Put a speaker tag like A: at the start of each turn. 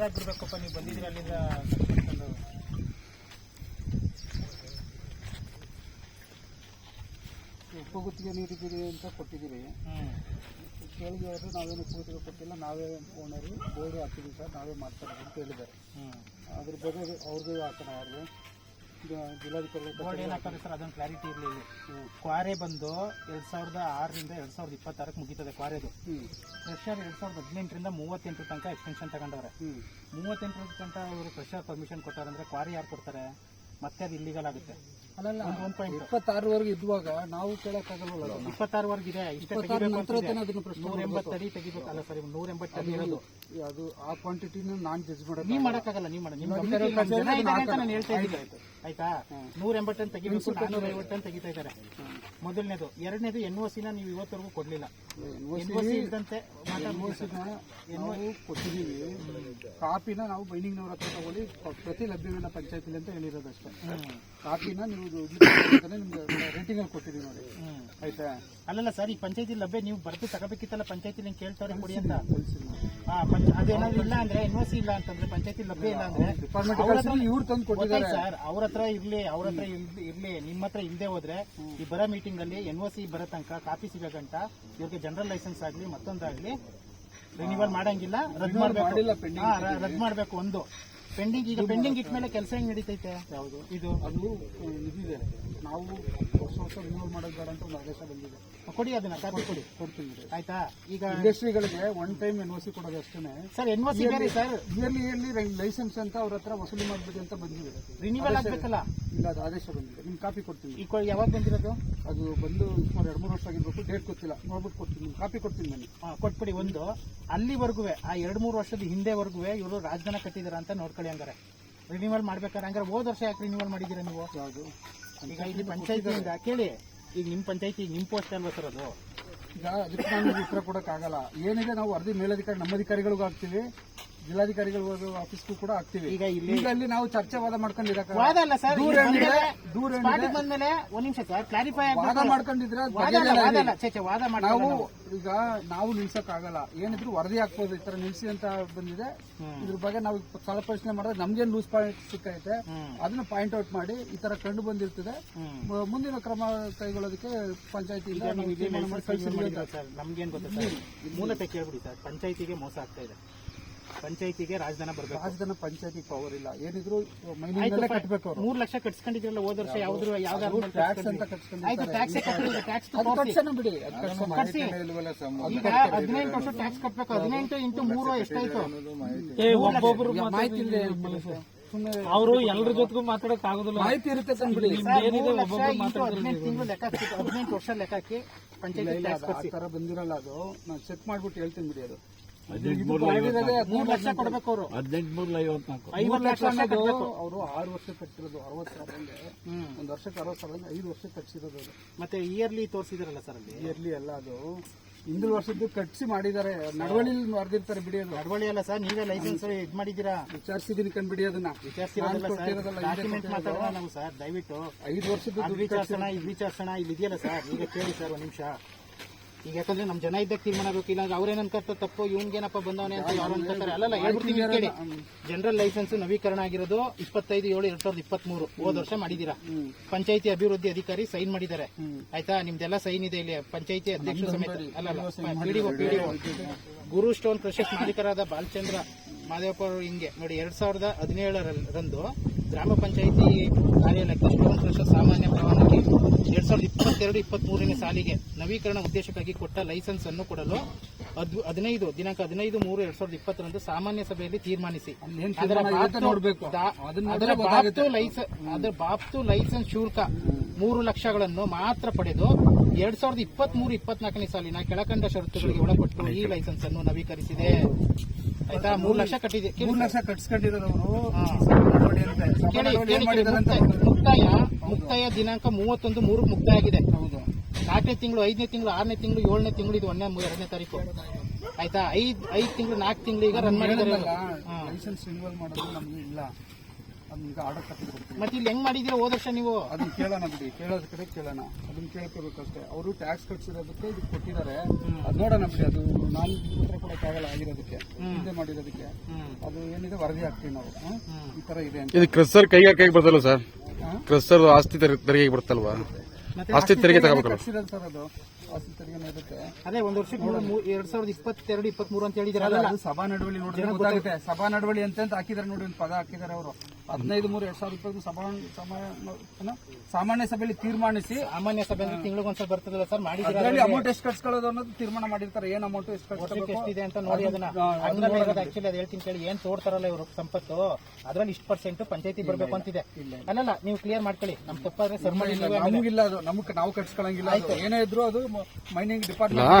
A: Clear ಬಿಡ್ಬೇಕಪ್ಪ ನೀವು ಬಂದಿದ್ದೀರಿ ಅಲ್ಲಿಂದ.
B: ಉಪಗುತ್ತಿಗೆ ನೀಡಿದ್ದೀರಿ ಅಂತ ಕೊಟ್ಟಿದ್ದೀರಿ. ಕೇಳಿದ್ರೆ ಹೇಳಿದ್ರು ನಾವೇನು ಉಪಗುತ್ತಿಗೆ ಕೊಟ್ಟಿಲ್ಲ ನಾವೇ ಓನರು ಬೋರ್ಡ್ ಹಾಕಿದ್ದೀವಿ ಸರ್ ನಾವೇ ಮಾಡ್ತಾರೆ ಅಂತ ಹೇಳಿದ್ದಾರೆ. ಅದ್ರ ಬಗ್ಗೆ ಅವ್ರಿಗೂ ಹಾಕೋಣ ಅವ್ರಿಗೆ
A: ಬೋರ್ಡ್ ಸರ್? ಅದೊಂದು ಕ್ಲಾರಿಟಿ ಇರಲಿ ಇಲ್ಲಿ. ಕ್ವಾರೆ ಬಂದು ಎರಡ್ ಸಾವಿರದ ಆರರಿಂದ ಎರಡ್ ಸಾವಿರದ ಇಪ್ಪತ್ತಾರಕ್ಕೆ ಮುಗೀತದೆ ಕ್ವಾರೆದು. ಫ್ರೆಶರ್ ಎರಡ್ ಸಾವಿರದ ಹದಿನೆಂಟರಿಂದ ಮೂವತ್ತೆಂಟು ತನಕ ಎಕ್ಸ್ಟೆನ್ಷನ್ ತಗೊಂಡವ್ರೆ.
B: ಮೂವತ್ತೆಂಟರ
A: ಮೂವತ್ತೆಂಟು ತನಕ ಅವರು ಫ್ರೆಶರ್ ಪರ್ಮಿಷನ್ ಕೊಟ್ಟಾರಂದ್ರೆ ಕ್ವಾರೆ ಯಾರು ಕೊಡ್ತಾರೆ? ಮತ್ತೆ ಅದು ಇಲ್ಲಿಗಲ್ ಆಗುತ್ತೆ.
B: ಅಲ್ಲಲ್ಲ
A: ಒಂದು ಪಾಯಿಂಟ್
B: ಇಪ್ಪತ್ತಾರವರೆಗೆ ಇದ್ದಾಗ ನಾವು ಕೇಳಕ್ಕಾಗಲ್ಲ ಅದನ್ನ?
A: ಇಪ್ಪತ್ತಾರವರೆಗೆ ಇದೆ. ಇಷ್ಟ
B: ಇಪ್ಪತ್ತಾರು ನಂತರ ತಾನೇ ಅದನ್ನ ಪ್ರಶ್ನೆ
A: ನೂರ ಎಂಬತ್ತು ಅಡಿ ತೆಗಿಬೇಕಲ್ಲ ಸರ್ ನೂರ ಎಂಬತ್ತು ಅಡಿ ಇರೋದು.
B: ಅದು ಆ ಕ್ವಾಂಟಿಟಿನ ನಾನ್ ಜಡ್ಜ್ ಮಾಡೋದು
A: ನೀವು ಮಾಡಕ್ಕಾಗಲ್ಲ ನೀವ್ ಮಾಡಿ ನಿಮ್ ಗಮನಕ್ಕೆ ಇಲ್ಲ, ಜನ ಇದ್ದಾರೆ ಅಂತ ನಾನು ಹೇಳ್ತಾ ಇದ್ದೀನಿ ಆಯ್ತಾ ನೂರ ಎಂಬತ್ತು ಟನ್ ತೆಗಿಬೇಕು ನಾನ್ನೂರ ಐವತ್ತು ಟನ್ ತೆಗಿತಾ ಇದ್ದಾರೆ. ಮೊದಲನೇದು ಎರಡನೇದು ಎನ್ ಒ ಸಿನ ನೀವು ಇವತ್ತವರೆಗೂ ಕೊಡ್ಲಿಲ್ಲ.
B: ನಾವು ಕೊಟ್ಟಿದ್ದೀವಿ. ಕಾಪಿನ ನಾವು ಬೈನಿಂಗ್ನವ್ರ ಹತ್ರ ತಗೊಳ್ಳಿ. ಪ್ರತಿ ಲಭ್ಯವಿಲ್ಲ ಪಂಚಾಯತಿಲಿ ಅಂತ ಹೇಳಿರೋದು ಅಷ್ಟೇ ಕಾಪಿನ ನೀವು ನಿಮ್ಗೆ ರೇಟಿಂಗಲ್ಲಿ ಕೊಟ್ಟಿದ್ದೀವಿ ನೋಡಿ. ಆಯ್ತಾ?
A: ಅಲ್ಲಲ್ಲ ಸರ್ ಈ ಪಂಚಾಯತಿ ಲಭ್ಯ ನೀವು ಬರ್ದು ತಗೋಬೇಕಿತ್ತಲ್ಲ ಪಂಚಾಯತಿ ನಿಂಗೆ ಕೇಳ್ತಾರೆ ಕೊಡಿ ಅಂತ. ಅದೇನಾದ್ರು ಇಲ್ಲ ಅಂದ್ರೆ ಎನ್ ಒ ಸಿ ಇಲ್ಲ ಅಂತಂದ್ರೆ ಪಂಚಾಯತಿ ಲಭ್ಯ ಇಲ್ಲ ಅಂದ್ರೆ
B: ಡಿಪಾರ್ಟ್ಮೆಂಟ್
A: ಅವ್ರ ಹತ್ರ
B: ಇವ್ರು ತಂದು ಕೊಟ್ಟಿದ್ದಾರೆ.
A: ಸರ್ ಅವ್ರ ಹತ್ರ ಇರ್ಲಿ ಅವ್ರ ಹತ್ರ ಇರ್ಲಿ ನಿಮ್ಮ ಹತ್ರ ಇಲ್ದೇ ಹೋದ್ರೆ ಈ ಬರೋ ಮೀಟಿಂಗ್ ಅಲ್ಲಿ ಎನ್ ಒ ಸಿ ಬರೋ ತನಕ ಕಾಪಿ ಸಿಗೋ ಗಂಟ ಇವ್ರಿಗೆ ಜನರಲ್ ಲೈಸೆನ್ಸ್ ಆಗಲಿ ಮತ್ತೊಂದಾಗ್ಲಿ ರಿನಿವಲ್ ಮಾಡಂಗಿಲ್ಲ. ರದ್ದು ಮಾಡಬೇಕು. ರದ್ದು ಮಾಡಬೇಕು ಒಂದು. ಪೆಂಡಿಂಗ್ ಈಗ ಪೆಂಡಿಂಗ್ ಇಟ್ಮೇಲೆ ಕೆಲಸ ಹೆಂಗ್ ನಡೀತೈತೆ?
B: ಯಾವುದು?
A: ಇದು.
B: ಅದು ಇದಿದೆ ನಾವು ವರ್ಷ ವರ್ಷ ರಿನ್ಯೂವಲ್ ಮಾಡೋದು ಬೇಡ ಅಂತ ಒಂದು ಆದೇಶ ಬಂದಿದೆ.
A: ಕೊಡಿ ಅದನ್ನ ಕಾಪಿ ಕೊಡಿ.
B: ಕೊಡ್ತೀನಿ
A: ಆಯ್ತಾ? ಈಗ
B: ಇಂಡಸ್ಟ್ರಿಗಳಿಗೆ one time N O C ಕೊಡೋದು ಅಷ್ಟೇ
A: ಸರ್ ಎನ್ ಒ ಸಿ ಬೇರೆ ಸರ್.
B: ಇಯರ್ಲಿ ಇಯರ್ಲಿ ಲೈಸೆನ್ಸ್ ಅಂತ ಅವ್ರ ಹತ್ರ ವಸೂಲಿ ಮಾಡ್ಬೇಕು ಅಂತ ಬಂದಿದೆ.
A: ರಿನಿವಲ್ ಆಗಬೇಕಲ್ಲ?
B: ಇಲ್ಲ ಅದು ಆದೇಶ ಬಂದಿದೆ. ನಿಮ್ಗೆ ಕಾಪಿ ಕೊಡ್ತೀನಿ.
A: ಈಗ ಯಾವಾಗ ಬಂದಿರೋದು?
B: ಅದು ಬಂದು ಸುಮಾರು ಎರಡು ಮೂರು ವರ್ಷ ಆಗಿರ್ಬೇಕು. ಡೇಟ್ ಗೊತ್ತಿಲ್ಲ. ನೋಡ್ಬಿಟ್ಟು ಕೊಡ್ತೀನಿ. ನಿಮ್ಗೆ ಕಾಪಿ ಕೊಡ್ತೀನಿ ನಾನು.
A: ಹಾ, ಕೊಟ್ಬಿಡಿ ಒಂದು. ಅಲ್ಲಿವರೆಗೂ ಆ ಎರಡ್ ಮೂರು ವರ್ಷದ ಹಿಂದೆವರೆಗೂ ಇವರು ರಾಜಧಾನ ಕಟ್ಟಿದಾರ ಅಂತ ನೋಡ್ಕೊಳ್ಳಿ ಹಂಗಾರೆ. ರಿನ್ಯೂವಲ್ ಮಾಡ್ಬೇಕಾರೆ ಹಂಗಾರೆ ಹೋದ ವರ್ಷ ಯಾಕೆ ರಿನ್ಯೂವಲ್ ಮಾಡಿದ್ದೀರಾ ನೀವು?
B: ಯಾವುದು?
A: ಈಗ ಇಲ್ಲಿ ಪಂಚಾಯತಿಯಿಂದ ಕೇಳಿ ಈಗ ನಿಮ್ಮ ಪಂಚಾಯತಿ ನಿಮ್ಮ ಪೋಸ್ಟ್ ಅಲ್ವಾ ಸರ್ ಅದು?
B: ಈಗ ಅದಕ್ಕೆ ನಾನು ಉತ್ತರ ಕೊಡೋಕ್ಕಾಗಲ್ಲ. ಏನಿದೆ ನಾವು ವರದಿ ಮೇಲಧಿಕಾರಿ ನಮ್ಮ ಅಧಿಕಾರಿಗಳಿಗೂ ಹಾಕ್ತೀವಿ. ಜಿಲ್ಲಾಧಿಕಾರಿಗಳು ಆಫೀಸ್ಗೂ ಕೂಡ ಆಗ್ತೀವಿ.
A: ಈಗ ಇಲ್ಲಿ
B: ಈಗ ಅಲ್ಲಿ ನಾವು ಚರ್ಚೆ ವಾದ ಮಾಡ್ಕೊಂಡಿರಕ್ಕೆ
A: ವಾದ ಅಲ್ಲ ಸರ್
B: ದೂರ ಏನಿದೆ? ದೂರ ಏನಿದೆ?
A: ಸ್ಪಾಟಿಗೆ ಬಂದ್ಮೇಲೆ ಒಂದ್ ನಿಮಿಷ ಸರ್ ಕ್ಲಾರಿಫೈ
B: ವಾದ ಮಾಡ್ಕೊಂಡಿದ್ರೆ
A: ವಾದ ಅಲ್ಲ, ವಾದ ಅಲ್ಲ ಛೆ, ಛೆ, ವಾದ
B: ನಾವು ಈಗ ನಾವು ನಿಲ್ಸಕ್ಕಾಗಲ್ಲ. ಏನಿದ್ರು ವರದಿ ಹಾಕ್ಬೋದು ಈ ತರ ನಿಲ್ಸಿ ಅಂತ ಬಂದಿದೆ. ಇದ್ರ ಬಗ್ಗೆ ನಾವು ಸ್ಥಳ ಪರಿಶೀಲನೆ ಮಾಡಿದ್ರೆ ನಮ್ಗೇನ್ ಲೂಸ್ ಪಾಯಿಂಟ್ ಸಿಕ್ಕೈತೆ ಅದನ್ನ ಪಾಯಿಂಟ್ ಔಟ್ ಮಾಡಿ ಈ ತರ ಕಂಡು ಬಂದಿರ್ತದೆ. ಮ- ಮುಂದಿನ ಕ್ರಮ ಕೈಗೊಳ್ಳೋದಕ್ಕೆ ಪಂಚಾಯತಿಯಿಂದ
A: ಈಗ ನಾವು ಇದೇ
B: ತೀರ್ಮಾನ ಮಾಡಿ ಕಳ್ಸಿದ್ದೀವಿ ಅಂತ.
A: ಸರ್ ನಮ್ಗೇನ್ ಗೊತ್ತಾ ಸರ್? ಮೂಲತೆ ಕೇಳ್ಬಿಡಿ ಸರ್ ಪಂಚಾಯತಿಗೆ ಮೋಸ ಆಗ್ತಾ ಇದೆ. ಪಂಚಾಯತಿಗೆ ರಾಜಧಾನ ಬರ್ಬೇಕು.
B: ರಾಜಧಾನ ಪಂಚಾಯತಿ ಪವರ್ ಇಲ್ಲ. ಏನಿದ್ರು ಮೈನಿಂಗ್ ಕಟ್ಟಬೇಕು ಅವರು.
A: ಮೂರ್ ಲಕ್ಷ ಕಟ್ಸ್ಕೊಂಡಿದ್ರಲ್ಲ ಹೋದ ವರ್ಷ ಯಾವ್ದು ಯಾವ್ದಾದ್ರು
B: ಟ್ಯಾಕ್ಸ್ ಅಂತ
A: ಆಯ್ತು ಟ್ಯಾಕ್ಸ್ ಟ್ಯಾಕ್ಸ್
B: ಅದು ಬಿಡಿ.
A: ಕಟ್ಸಿ. ಈಗ ಹದಿನೆಂಟು ವರ್ಷ ಟ್ಯಾಕ್ಸ್ ಕಟ್ಟಬೇಕು ಹದಿನೆಂಟು ಇಂಟು ಮೂರು ಎಷ್ಟಾಯ್ತು
C: ಒಬ್ಬೊಬ್ರು
B: ಮಾಹಿತಿ ಇಲ್ಲದೆ
C: ಅವರು ಎಲ್ಲರ ಜೊತೆಗೂ ಮಾತಾಡಕ್ ಆಗುದಿಲ್ಲ.
B: ಮಾಹಿತಿ ಇರುತ್ತೆ
A: ಹದಿನೆಂಟು ತಿಂಗಳು ಲೆಕ್ಕ ಹದಿನೆಂಟು ವರ್ಷ ಲೆಕ್ಕ ಹಾಕಿ ಪಂಚಾಯತಿ
B: ಆ ತರ ಬಂದಿರಲ್ಲ ಅದು. ನಾನು ಚೆಕ್ ಮಾಡ್ಬಿಟ್ಟು ಹೇಳ್ತೀನಿ ಬಿಡಿ ಅದು.
A: ಮೂರ್ ಲಕ್ಷ ಕೊಡ್ಬೇಕು ಅವರು.
C: ಹದಿನೆಂಟು ಮೂರ್ಲ ಐವತ್ನಾಲ್ಕು
A: ಐವತ್ತು ಲಕ್ಷ
B: ಅವರು ಆರು ವರ್ಷ ಕಟ್ಟಿರೋದು ಅರವತ್ತು
A: ಸಾವಿರ
B: ಒಂದು ವರ್ಷಕ್ಕೆ ಅರವತ್ತು ಸಾವಿರ ಐದು ವರ್ಷ ಕಟ್ಸಿರೋದು
A: ಮತ್ತೆ ಇಯರ್ಲಿ ತೋರಿಸಿದ್ರಲ್ಲ ಸರ್ ಅಲ್ಲಿ?
B: ಇಯರ್ಲಿ ಅಲ್ಲ ಅದು. ಹಿಂದಿನ ವರ್ಷದ್ದು ಕಟ್ಸಿ ಮಾಡಿದ್ದಾರೆ. ನಡವಳಿ ಬರ್ದಿರ್ತಾರೆ ಬಿಡಿ ಅದು.
A: ನಡವಳಿ ಅಲ್ಲ ಸರ್ ನೀವೇ ಲೈಸೆನ್ಸ್ ಇದು ಮಾಡಿದ್ದೀರಾ?
B: ವಿಚಾರಿಸಿದೀನಿ ಕಂಡ್ಬಿಡಿ ಅದನ್ನ.
A: ವಿಚಾರಿಸಿರೋದಲ್ಲ ನಾವು ಸರ್ ದಯವಿಟ್ಟು.
B: ಐದು ವರ್ಷದ್ದು
A: ವಿಚಾರಿಸೋಣ ಇದು ವಿಚಾರಿಸೋಣ ಇಲ್ಲಿ ಇದೆಯಲ್ಲ ಸರ್ ಈಗ ಕೇಳಿ ಸರ್ ಒಂದ್ ನಿಮಿಷ. ಈಗ ಯಾಕಂದ್ರೆ ನಮ್ ಜನ ಇದ್ದಾಗ ತೀರ್ಮಾನ ಬೇಕು ಇಲ್ಲ ಅವ್ರೇನ್ ಅನ್ಕರ್ತ ತಪ್ಪು ಇವ್ನ್ಗೇನಪ್ಪ ಬಂದವನೇ ಅಂತ ಯಾರು ಅನ್ಕೋತಾರೆ ಅಲ್ಲಲ್ಲ ಹೇಳ್ಬಿಡ್ತೀನಿ ಕೇಳಿ. ಜನರಲ್ ಲೈಸೆನ್ಸ್ ನವೀಕರಣ ಆಗಿರೋದು ಇಪ್ಪತ್ತೈದು ಏಳು ಎರಡ್ ಸಾವಿರದ ಇಪ್ಪತ್ತ್ ಮೂರು ಹೋದ ವರ್ಷ ಮಾಡಿದೀರಾ. ಪಂಚಾಯತಿ ಅಭಿವೃದ್ಧಿ ಅಧಿಕಾರಿ ಸೈನ್ ಮಾಡಿದ್ದಾರೆ. ಆಯ್ತಾ? ನಿಮ್ದೆಲ್ಲ ಸೈನ್ ಇದೆ ಇಲ್ಲಿ ಪಂಚಾಯತಿ ಅಧ್ಯಕ್ಷ ಸಮೇತ. ಅಲ್ಲಲ್ಲ ಪಿಡಿಒ ಪಿಡಿಒ ಗುರು ಸ್ಟೋನ್ ಪ್ರಶಸ್ತಿ ಮಾಲೀಕರಾದ ಬಾಲಚಂದ್ರ ಮಾದೇವಪ್ಪ ಅವರು ಹಿಂಗೆ. ನೋಡಿ ಎರಡ್ ಸಾವಿರದ ಹದಿನೇಳರಂದು ಗ್ರಾಮ ಪಂಚಾಯತಿ ಕಾರ್ಯಾಲಯಕ್ಕೆ ಸ್ಟೋನ್ ಪ್ರಶಸ್ತಿ ಸಾಮಾನ್ಯ ಪರವಾನಗಿ ಎರಡ್ ಸಾವಿರದ ಇಪ್ಪತ್ತೆರಡು ಇಪ್ಪತ್ತ್ ಮೂರನೇ ಸಾಲಿಗೆ ನವೀಕರಣ ಉದ್ದೇಶಕ್ಕಾಗಿ ಕೊಟ್ಟ ಲೈಸೆನ್ಸ್ ಅನ್ನು ಕೊಡಲು ಹದ್- ಹದಿನೈದು ದಿನಾಂಕ ಹದಿನೈದು ಮೂರು ಎರಡ್ ಸಾವಿರದ ಇಪ್ಪತ್ತರಂದು ಸಾಮಾನ್ಯ ಸಭೆಯಲ್ಲಿ ತೀರ್ಮಾನಿಸಿ. ಅದರ ಬಾಪ್ತು ಲೈಸೆನ್ಸ್ ಅದರ ಬಾಬ್ತು ಲೈಸೆನ್ಸ್ ಶುಲ್ಕ ಮೂರು ಲಕ್ಷಗಳನ್ನು ಮಾತ್ರ ಪಡೆದು ಎರಡ್ ಸಾವಿರದ ಇಪ್ಪತ್ತ್ ಮೂರು ಇಪ್ಪತ್ನಾಲ್ಕನೇ ಸಾಲಿನ ಕೆಳಕಂಡ ಷರತ್ತುಗಳಿಗೆ ಒಳಪಟ್ಟು ಈ ಲೈಸೆನ್ಸ್ ಅನ್ನು ನವೀಕರಿಸಿದೆ. ಆಯ್ತಾ? ಮೂರು ಲಕ್ಷ ಕಟ್ಟಿದೆ.
B: ಮೂರು ಲಕ್ಷ ಕಟ್ಸ್ಕೊಂಡಿರೋರು
A: ಮುಕ್ತಾಯ- ಮುಕ್ತಾಯ ದಿನಾಂಕ ಮೂವತ್ತೊಂದು ಮೂರು ಮುಕ್ತಾಯ ಆಗಿದೆ.
B: ಹೌದು.
A: ನಾಲ್ಕನೇ ತಿಂಗಳು ಐದನೇ ತಿಂಗಳು ಆರನೇ ತಿಂಗಳು ಏಳನೇ ತಿಂಗಳು ಇದು ಒಂದನೇ ಎರಡನೇ ತಾರೀಕು. ಆಯ್ತಾ? ಐದ್ ಐದ್ ತಿಂಗಳು ನಾಲ್ಕು ತಿಂಗಳು ಈಗ ರನ್ ಮಾಡಿದ್ದಾರೆ.
B: ಲೈಸೆನ್ಸ್ ರಿನ್ಯೂವಲ್ ಮಾಡೋದು ನಮ್ಗೆ ಇಲ್ಲ. ಅದನ್ನ ಈಗ ಆರ್ಡರ್ ಕೊಡ್ತೀವಿ.
A: ಮತ್ತೆ ಇಲ್ಲಿ ಹೆಂಗ್ ಮಾಡಿದೀರ ಹೋದ ವರ್ಷ ನೀವು?
B: ಅದನ್ನ ಕೇಳೋಣ ಬಿಡಿ ಕೇಳೋದ್ ಕಡೆ ಕೇಳೋಣ. ಅದನ್ನ ಕೇಳ್ಕೋಬೇಕಷ್ಟೇ. ಅವರು ಟ್ಯಾಕ್ಸ್ ಕಟ್ಸಿರೋದಕ್ಕೆ ಇದು ಕೊಟ್ಟಿದ್ದಾರೆ. ಅದು ನೋಡೋಣ ಬಿಡಿ ಅದು ನಾನು ಉತ್ತರ ಕೊಡೋಕ್ಕಾಗಲ್ಲ ಆಗಿರೋದಕ್ಕೆ ಹಿಂದೆ ಮಾಡಿರೋದಕ್ಕೆ. ಅದು ಏನಿದೆ ವರದಿ ಹಾಕ್ತೀವಿ ನಾವು. ಈ ತರ ಇದೆ ಅಂತ.
D: ಇದು ಕ್ರಸ್ಸರ್ ಕೈಗಾರಿಕೆಗೆ ಬರ್ತಲ್ಲ ಸರ್? ಕ್ರಸ್ಸರ್ ಆಸ್ತಿ ತೆರಿಗೆ- ತೆರಿಗೆಗೆ ಬರ್ತಲ್ವಾ? ಆಸ್ತಿ ತೆರಿಗೆ ತಗೋಬೇಕಲ್ಲ
B: ಕಟ್ಸಿರೋದು ಸರ್ ಅದು. ಆಸ್ತಿ ತೆರಿಗೆ ಇರುತ್ತೆ
A: ಅದೇ ಒಂದ್ ವರ್ಷಕ್ಕೆ ಎರಡ್ ಸಾವಿರದ ಇಪ್ಪತ್ತೆರಡು ಇಪ್ಪತ್ತ್ ಮೂರು ಅಂತ ಹೇಳಿದಿರಲ್ಲ
B: ಅದು ಸಭಾ ನಡವಳಿ ನೋಡಿದ್ರೆ ಗೊತ್ತಾಗುತ್ತೆ. ಸಭಾ ನಡವಳಿ ಅಂತ ಅಂತ ಹಾಕಿದಾರೆ ನೋಡಿ ಒಂದು ಪದ ಹಾಕಿದ್ದಾರೆ ಅವರು. ಹದಿನೈದು ಮೂರು ಎರಡ್ ಸಾವಿರ ರೂಪಾಯಿ ಸಾಮಾನ್ಯ ಸಭೆಯಲ್ಲಿ ತೀರ್ಮಾನಿಸಿ
A: ಸಾಮಾನ್ಯ ಸಭೆ ಅಂದ್ರೆ ತಿಂಗಳಿಗೊಂದ್ಸಲ ಬರ್ತದಲ್ಲ ಸರ್? ಮಾಡಿ
B: ಅದರಲ್ಲಿ ಅಮೌಂಟ್ ಎಷ್ಟು ಕಟ್ಸ್ಕೊಳ್ಳೋದು ಅನ್ನೋದು ತೀರ್ಮಾನ ಮಾಡಿರ್ತಾರೆ. ಏನ್ ಅಮೌಂಟ್ ಎಷ್ಟು
A: ವರ್ಷಕ್ಕೆ ಎಷ್ಟಿದೆ ಅಂತ ನೋಡಿ ಅದನ್ನ. ಆಕ್ಚುಲಿ ಅದು ಹೇಳ್ತೀನಿ ಕೇಳಿ. ಏನ್ ತೋಡ್ತಾರಲ್ಲ ಇವರು ಸಂಪತ್ತು? ಅದ್ರಲ್ಲಿ ಇಷ್ಟು ಪರ್ಸೆಂಟ್ ಪಂಚಾಯತಿ ಬರ್ಬೇಕು ಅಂತಿದೆ. ಅಲ್ಲಲ್ಲ ನೀವು ಕ್ಲಿಯರ್ ಮಾಡ್ಕೊಳ್ಳಿ. ನಮ್ ತಪ್ಪಾದ್ರೆ ಸರ್ ಮಾಡಿ
B: ನಮಗಿಲ್ಲ ಅದು. ನಮ್ಗೆ ನಾವು ಕಟ್ಸ್ಕೊಳಂಗಿಲ್ಲ ಏನೇ ಇದ್ರು ಅದು ಮೈನಿಂಗ್ ಡಿಪಾರ್ಟ್ಮೆಂಟ್